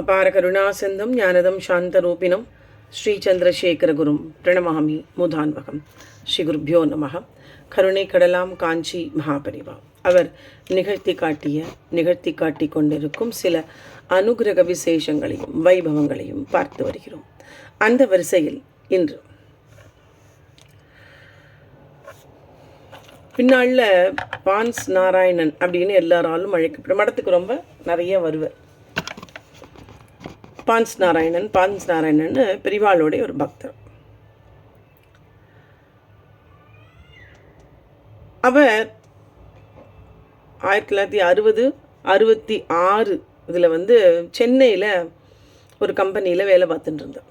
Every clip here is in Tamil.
அபார கருணாசிந்தும் ஞானதம் சாந்தரூபிணம் ஸ்ரீ சந்திரசேகரகுரும் பிரணமாமி மூதான்வகம். ஸ்ரீ குருப்யோ நமக. கருணை கடலாம் காஞ்சி மகாபரிவா. அவர் நிகழ்த்தி காட்டிய நிகழ்த்தி காட்டி கொண்டிருக்கும் சில அனுகிரக விசேஷங்களையும் வைபவங்களையும் பார்த்து வருகிறோம். அந்த வரிசையில் இன்று பின்னாளில் பான்ஸ் நாராயணன் அப்படின்னு எல்லாராலும் அழைக்கப்படும். மடத்துக்கு ரொம்ப நிறைய வருவர். பான்ஸ் நாராயணன் பான்ஸ் நாராயணன் பெரிவாளுடைய ஒரு பக்தர். அவர் ஆயிரத்தி தொள்ளாயிரத்தி அறுபது அறுபத்தி ஆறு இதில் வந்து சென்னையில் ஒரு கம்பெனியில் வேலை பார்த்துட்டு இருந்தார்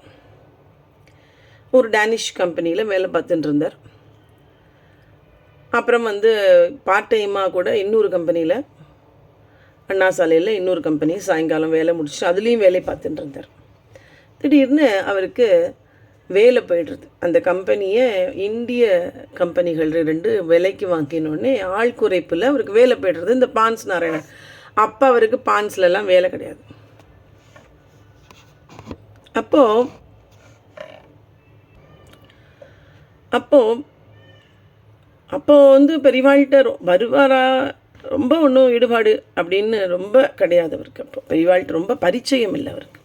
ஒரு டேனிஷ் கம்பெனியில் வேலை பார்த்துட்டு இருந்தார் அப்புறம் வந்து பார்ட் டைமாக கூட இன்னொரு கம்பெனியில் அண்ணா சாலையில் இன்னொரு கம்பெனி சாயங்காலம் வேலை முடிச்சு அதுலேயும் வேலை பார்த்துட்டு இருந்தார். திடீர்னு அவருக்கு வேலை போயிடுறது அந்த கம்பெனியை இந்திய கம்பெனிகள் ரெண்டு விலைக்கு வாங்கினோடனே ஆள் குறைப்பில் அவருக்கு வேலை போயிடுறது. இந்த பான்ஸ் நாராயணன். அப்போ அவருக்கு பான்ஸ்லலாம் வேலை கிடையாது. அப்போது அப்போது அப்போது வந்து பெரியவாள்கிட்ட வருவாரா ரொம்ப ஒன்றும் ஈடுபாடு அப்படின்னு ரொம்ப கிடையாது அவருக்கு அப்போ. பெரியவாள்கிட்ட ரொம்ப பரிச்சயம் இல்லை அவருக்கு.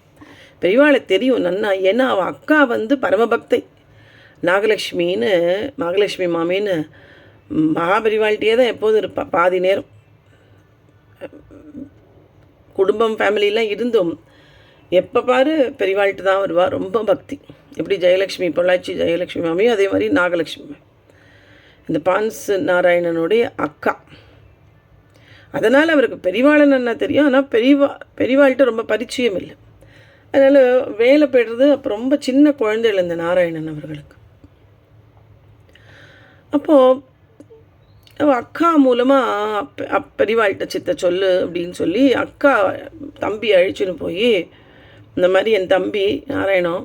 பெரியவாளை தெரியும் நன்னா ஏன்னா அவள் அக்கா வந்து பரமபக்தை. நாகலட்சுமின்னு நாகலட்சுமி மாமின்னு மகாபெரிவாள்கிட்டயே தான் எப்போதும் இருப்பாள் பாதி நேரம். குடும்பம் ஃபேமிலிலாம் இருந்தும் எப்போ பாரு பெரியவாள்கிட்ட தான் வருவாள் ரொம்ப பக்தி. எப்படி ஜெயலட்சுமி பொள்ளாச்சி ஜெயலட்சுமி மாமியும் அதே மாதிரி நாகலட்சுமி இந்த பான்ஸ் நாராயணனுடைய அக்கா. அதனால் அவருக்கு பெரியவாளன் என்ன தெரியும்? ஆனால் பெரியவா பெரியவாள்கிட்ட ரொம்ப பரிச்சயம் இல்லை. அதனால் வேலை போய்டுறது அப்போ ரொம்ப சின்ன குழந்தைகள் இந்த நாராயணன் அவர்களுக்கு. அப்போது அக்கா மூலமாக பெரியவாள்கிட்ட சித்த சொல்லு அப்படின்னு சொல்லி அக்கா தம்பி அழிச்சுன்னு போய் இந்த மாதிரி என் தம்பி நாராயணம்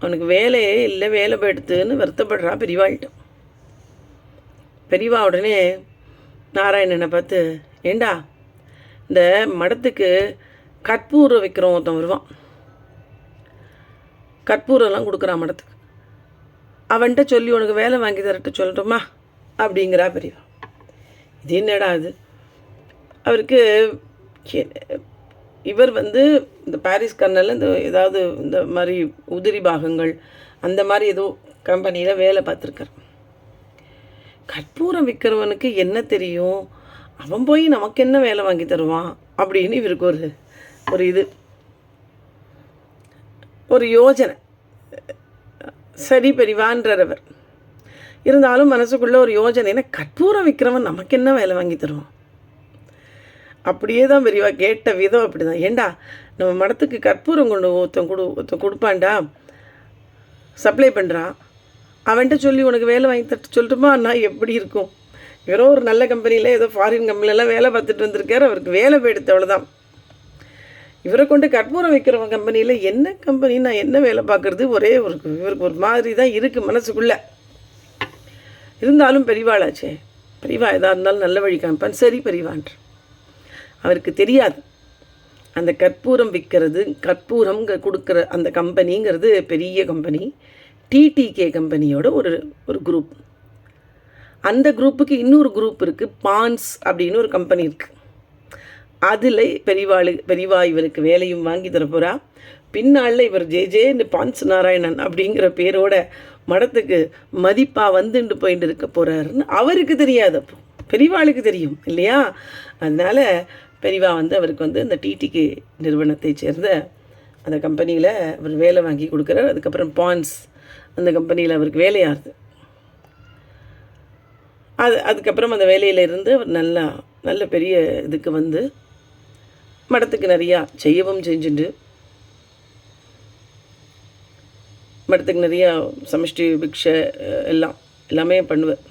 அவனுக்கு வேலையே இல்லை வேலை போயிடுத்துன்னு வருத்தப்படுறா பெரியவாள்கிட்ட பெரியவா உடனே நாராயணனை பார்த்து ஏண்டா? இந்த மடத்துக்கு கற்பூரம் வைக்கிறோம் ஒருத்தன் வருவான். கற்பூரம்லாம் கொடுக்குறான் மடத்துக்கு. அவன்கிட்ட சொல்லி உனக்கு வேலை வாங்கி தரட்டு சொல்லட்டுமா? அப்படிங்கிறா பெரியவா. இது என்னடா அது அவருக்கு இவர் வந்து இந்த பாரிஸ் கர்னலில் இந்த ஏதாவது இந்த மாதிரி உதிரி பாகங்கள் அந்த மாதிரி ஏதோ கம்பெனியில் வேலை பார்த்துருக்கார். கற்பூரம் விற்கிறவனுக்கு என்ன தெரியும்? அவன் போய் நமக்கு என்ன வேலை வாங்கி தருவான் அப்படின்னு இவருக்கு ஒரு ஒரு இது ஒரு யோஜனை. சரி பெரிவான்றவர் இருந்தாலும் மனசுக்குள்ள ஒரு யோஜனை என்ன கற்பூரம் விற்கிறவன் நமக்கு என்ன வேலை வாங்கி தருவான்? அப்படியே தான் பெரியவா கேட்ட விதம் அப்படி தான் ஏண்டா நம்ம மடத்துக்கு கற்பூரம் கொண்டு ஒருத்தன் கொடு ஒருத்தன் கொடுப்பான்டா? சப்ளை பண்ணுறான் அவன்கிட்ட சொல்லி உனக்கு வேலை வாங்கி தட்டு சொல்லட்டுமா? நான் எப்படி இருக்கும்? இவரோ ஒரு நல்ல கம்பெனியில் ஏதோ ஃபாரின் கம்பெனிலலாம் வேலை பார்த்துட்டு வந்திருக்காரு. அவருக்கு வேலை போயிடுத்து அவ்வளோதான் இவரை கொண்டு கற்பூரம் வைக்கிறவங்க கம்பெனியில் என்ன கம்பெனி நான் என்ன வேலை பார்க்குறது? ஒரே ஒரு இவருக்கு ஒரு மாதிரி தான் இருக்குது மனசுக்குள்ளே. இருந்தாலும் பெரிவாளாச்சே. பெரிவா எதாக இருந்தாலும் நல்ல வழி காமிப்பான். சரி பெரிவான்ற. அவருக்கு தெரியாது. அந்த கற்பூரம் விற்கிறது கற்பூரம் கொடுக்குற அந்த கம்பெனிங்கிறது பெரிய கம்பெனி டிடிகே கம்பெனியோட ஒரு ஒரு குரூப் அந்த குரூப்புக்கு இன்னொரு குரூப் இருக்குது பான்ஸ் அப்படின்னு ஒரு கம்பெனி இருக்குது அதில் பெரிவாளு பெரியவா இவருக்கு வேலையும் வாங்கி தரப்போகிறா பின்னால் பின்னாளில் இவர் ஜே ஜேன்னு பான்ஸ் நாராயணன் அப்படிங்கிற பேரோட மடத்துக்கு மதிப்பாக வந்துட்டு போயிட்டு இருக்க போகிறாருன்னு அவருக்கு தெரியாது அப்போ. பெரிவாளுக்கு தெரியும் இல்லையா? அதனால் பெரிவா வந்து அவருக்கு வந்து அந்த டிடிகே நிறுவனத்தை சேர்ந்த அந்த கம்பெனியில் அவர் வேலை வாங்கி கொடுக்குறாரு. அதுக்கப்புறம் பான்ஸ் அந்த கம்பெனியில் அவருக்கு வேலையாகுது அது அதுக்கப்புறம் அந்த வேலையில் இருந்து அவர் நல்லா நல்ல பெரிய இதுக்கு வந்து மடத்துக்கு நிறையா செய்யவும் செஞ்சுட்டு மடத்துக்கு நிறையா சமஷ்டி பிக்ஷை எல்லாம் எல்லாமே பண்ணுவேன்.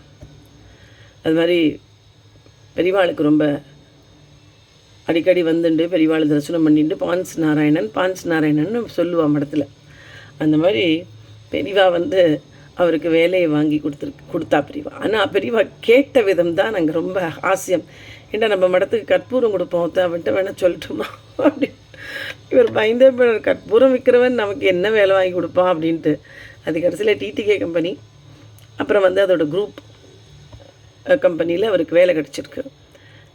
அது மாதிரி பெரியவாளுக்கு ரொம்ப அடிக்கடி வந்துண்டு பெரியவாளை தரிசனம் பண்ணிட்டு பான்ஸ் நாராயணன் பான்ஸ் நாராயணன் சொல்லுவா மடத்தில். அந்த மாதிரி பெரியவா வந்து அவருக்கு வேலையை வாங்கி கொடுத்துருக்கு கொடுத்தா பிரிவா. ஆனால் பெரியவா கேட்ட விதம் தான் நாங்கள் ரொம்ப ஆசியம் ஏண்டா நம்ம மடத்துக்கு கற்பூரம் கொடுப்போம் அவன்கிட்ட வேணால் சொல்லட்டுமா? அப்படி இவர் பயந்தே போனார் கற்பூரம் விற்கிறவன் நமக்கு என்ன வேலை வாங்கி கொடுப்பான் அப்படின்ட்டு. அது கடைசியில் டிடிகே கம்பெனி அப்புறம் வந்து அதோட குரூப் கம்பெனியில் அவருக்கு வேலை கிடச்சிருக்கு.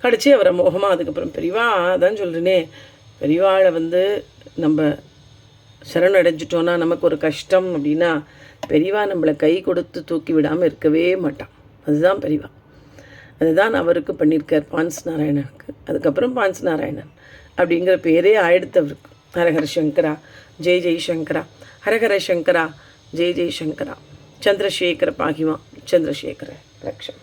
கிடச்சி அவரை மோகமாக அதுக்கப்புறம் பெரியவா அதான் சொல்கிறேனே பெரியவாளை வந்து நம்ம சரணடைஞ்சிட்டோன்னா நமக்கு ஒரு கஷ்டம் அப்படின்னா பெரியவா நம்மளை கை கொடுத்து தூக்கி விடாமல் இருக்கவே மாட்டான். அதுதான் பெரியவா. அதுதான் அவருக்கு பண்ணியிருக்கார் பான்ஸ் நாராயணனுக்கு அதுக்கப்புறம் பான்ஸ் நாராயணன் அப்படிங்கிற பேரே ஆயிடுத்து அவருக்கு ஹரஹர சங்கரா ஜெய் ஜெய் சங்கரா ஹரஹர சங்கரா ஜெய் ஜெய் சங்கரா சந்திரசேகர பாகிமா சந்திரசேகர ரக்ஷன்